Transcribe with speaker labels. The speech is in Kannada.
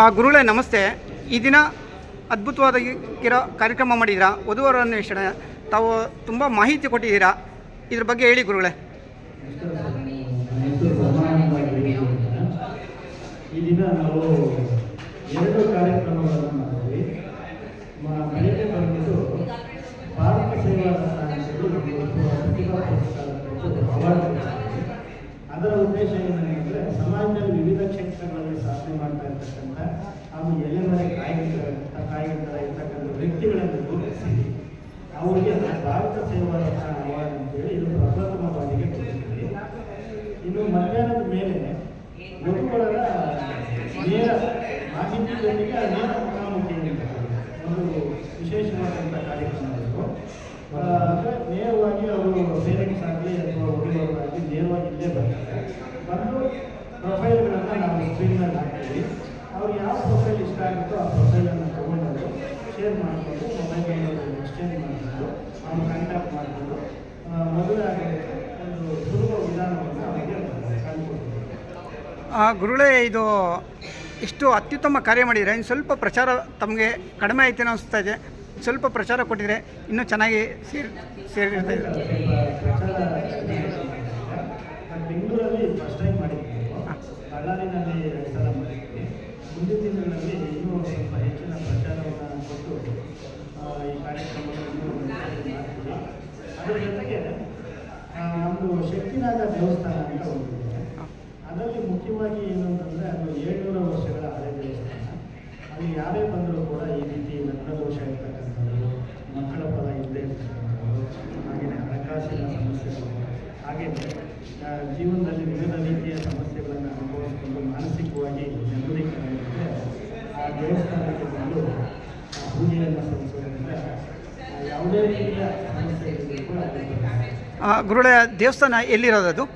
Speaker 1: ಆ ಗುರುಗಳೇ ನಮಸ್ತೆ. ಈ ದಿನ ಅದ್ಭುತವಾದ ಕಾರ್ಯಕ್ರಮ ಮಾಡಿದ್ರ? ವಧುವರನ್ನು ಇಷ್ಟ ತಾವು ತುಂಬ ಮಾಹಿತಿ ಕೊಟ್ಟಿದ್ದೀರಾ? ಇದ್ರ ಬಗ್ಗೆ ಹೇಳಿ ಗುರುಗಳೇ.
Speaker 2: ಈ ದಿನ ನಾವು ಎರಡು ಕಾರ್ಯಕ್ರಮಗಳನ್ನು ಭಾರತ ಸೇವಾ ಅದರ ಉದ್ದೇಶ ಏನಂದರೆ ಸಮಾಜದ ವಿವಿಧ ಕ್ಷೇತ್ರಗಳಲ್ಲಿ ಸಾಧನೆ ಮಾಡ್ತಾ ಇರ್ತಕ್ಕಂಥ ಹಾಗೂ ಎಲೆಮರೆ ಕಾಯಿಗಳ ಕಾಯಿಗಳ ಇರ್ತಕ್ಕಂಥ ವ್ಯಕ್ತಿಗಳನ್ನು ಗುರುತಿಸಿ ಅವರಿಗೆ ಭಾರತ ಸೇವಾ ರತ್ನ ಅವಾರ್ಡ್ ಅಂತೇಳಿ ಇದು ಪ್ರಪ್ರಥಮ ಬಾರಿಗೆ ಕೊಟ್ಟಿದ್ದೀವಿ ಇನ್ನು ಮಧ್ಯಾಹ್ನದ ಮೇಲೆ ಗುರುಗಳ ನೇರ ಮಾಹಿತಿಯೊಂದಿಗೆ ನೇರ ಮುಖಾಮುಖಿ ಒಂದು ವಿಶೇಷವಾದಂಥ ಕಾರ್ಯಕ್ರಮ ಇದು ಆ, ಅಂದ್ರೆ ನೇರವಾಗಿ ಅವರು ಪೇರೆಂಟ್ಸ್ ಆಗಲಿ ಅಥವಾ ಹುಡುಗರಾಗಲಿ ನೇರವಾಗಿ ಇಲ್ಲೇ ಬರ್ತಾರೆ. ಬಂದು ಪ್ರೊಫೈಲ್ಗಳನ್ನು ನಾವು ಸ್ಕ್ರೀನ್ ಮೇಲೆ ಹಾಕ್ತೀವಿ ಅವ್ರಿಗೆ ಯಾವ ಪ್ರೊಫೈಲ್ ಇಷ್ಟ ಆಗುತ್ತೋ ಆ ಪ್ರೊಫೈಲನ್ನು ತೊಗೊಂಡು ಶೇರ್ ಮಾಡಿಕೊಂಡು ಎಕ್ಸ್ಚೇಂಜ್ ಮಾಡಿಕೊಂಡು ಅವ್ರು ಕಾಂಟ್ಯಾಕ್ಟ್ ಮಾಡಿಕೊಂಡು ಮದುವೆ ಆಗೋದಕ್ಕೆ ಒಂದು ಸುಲಭ ವಿಧಾನವನ್ನು ಅವರಿಗೆ ಕಂಡುಕೊಡ್ತೀವಿ
Speaker 1: ಆ, ಗುರುಗಳೇ ಇದು ಇಷ್ಟು ಅತ್ಯುತ್ತಮ ಕಾರ್ಯ ಮಾಡಿದರೆ ಇನ್ನು ಸ್ವಲ್ಪ ಪ್ರಚಾರ ತಮಗೆ ಕಡಿಮೆ ಆಯ್ತೇನೋ ಅನಿಸ್ತಾ ಇದೆ. ಸ್ವಲ್ಪ ಪ್ರಚಾರ ಕೊಟ್ಟಿದ್ರೆ ಇನ್ನೂ ಚೆನ್ನಾಗಿ ಸೇರಿ ಸೇರಿರ್ತಾ ಇದೆ.
Speaker 2: ಬೆಂಗಳೂರಲ್ಲಿ ಫಸ್ಟ್ ಟೈಮ್ ಮಾಡಿದ್ದೀವಿ. ಬಳ್ಳಾರಿನಲ್ಲಿ ಎರಡು ಸಲ ಮಾಡಿದ್ದೀವಿ ಮುಂದಿನ ದಿನಗಳಲ್ಲಿ ಇನ್ನೂ ಸ್ವಲ್ಪ ಹೆಚ್ಚಿನ ಪ್ರಚಾರವನ್ನು ಕೊಟ್ಟು ಆ, ಈ ಕಾರ್ಯಕ್ರಮಗಳನ್ನು ಅದರ ಜೊತೆಗೆ ಒಂದು ಶಕ್ತಿನಾಗ ದೇವಸ್ಥಾನ ಅಂತ ಒಂದಿದೆ ಅದರಲ್ಲಿ ಮುಖ್ಯವಾಗಿ ಏನು ಅಂತಂದರೆ ಅದು ಏಳ್ನೂರು ವರ್ಷಗಳ ಹಳೆ ದೇವಸ್ಥಾನ ಅಲ್ಲಿ ಯಾರೇ ಬಂದರೂ ಕೂಡ ಈ ರೀತಿ ನಗ್ನದೋಷ ಇರ್ತಕ್ಕಂಥದ್ದು ಮಕ್ಕಳ ಪದ ಇಲ್ಲದೆ ಇರ್ತಕ್ಕಂಥದ್ದು ಹಾಗೆಯೇ ಹಣಕಾಸಿನ ಸಮಸ್ಯೆಗಳು ಹಾಗೆಯೇ ಜೀವನದಲ್ಲಿ ವಿವಿಧ ರೀತಿಯ ಸಮಸ್ಯೆಗಳನ್ನು ಅನುಭವಿಸಿಕೊಂಡು ಮಾನಸಿಕವಾಗಿ ನೆಮ್ಮದಿ ಆ ದೇವಸ್ಥಾನಕ್ಕೆ ಬಂದು
Speaker 1: ಗುರುಳೆಯ ಗುರುಳೆ ದೇವಸ್ಥಾನ ಎಲ್ಲಿರೋದು ಅದು?
Speaker 2: ದೇವಸ್ಥಾನ